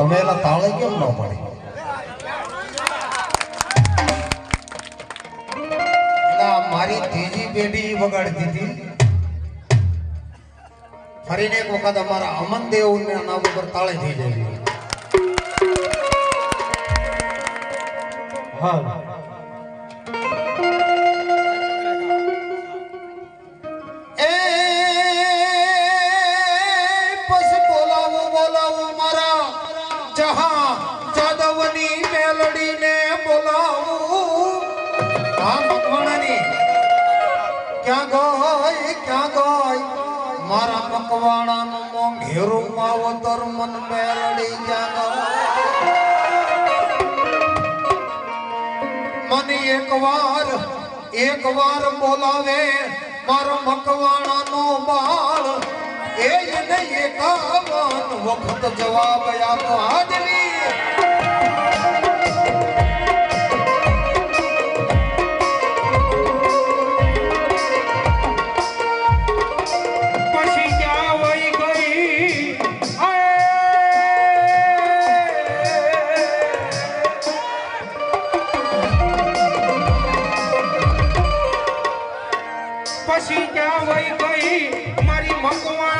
તમે એના તાળે કેમ ન પડી? મારી ત્રીજી પેઢી વગાડતી હતી. ફરીને એક વખત અમારા અમન દેવ નામ ઉપર તાળે થઈ જાય હા જહા જાદવની મેલડીને બોલાવું. આ મકવાણાની. ક્યાં ગઈ ક્યાં ગઈ મારા મકવાણાનું મોં ઘેરું માવતર મન મેલડી ક્યાં ગઈ મને એકવાર એકવાર બોલાવે મારો મકવાણાનો એને એકાવન વખત જવાબ આપો હાજરી. પછી ક્યાં વહી ગઈ? મારી મેલડી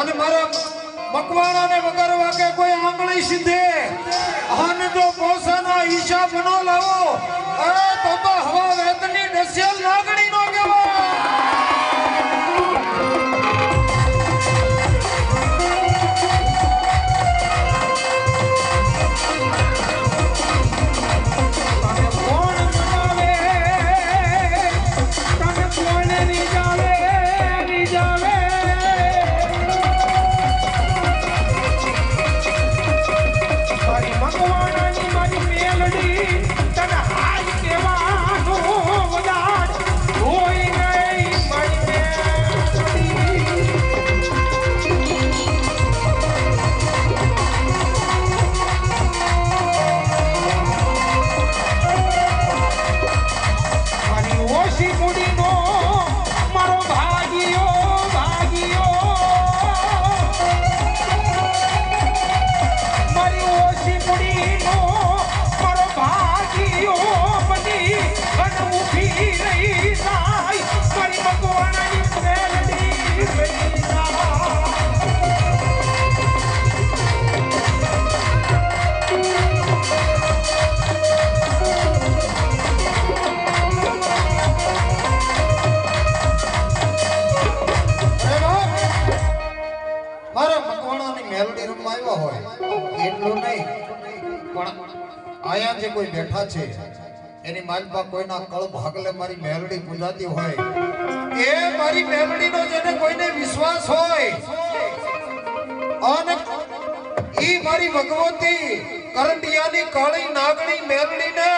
અને મારા મકવાણાને વગાડવા કે કોઈ આંગળી સીધે. અને જો પોસાના હિસાબ ન લાવો એ 모델 હોય, એટલું નહીં. પણ અહીંયા જે કોઈ બેઠા છે, એની માલપા કોઈના કળ ભાગલે મારી મેલડી પૂજાતી હોય. એ મારી મેલડીનો જેને કોઈને વિશ્વાસ હોય. અને ઈ મારી ભગવતી કરંડિયાની કાળી નાગણી મેલડીને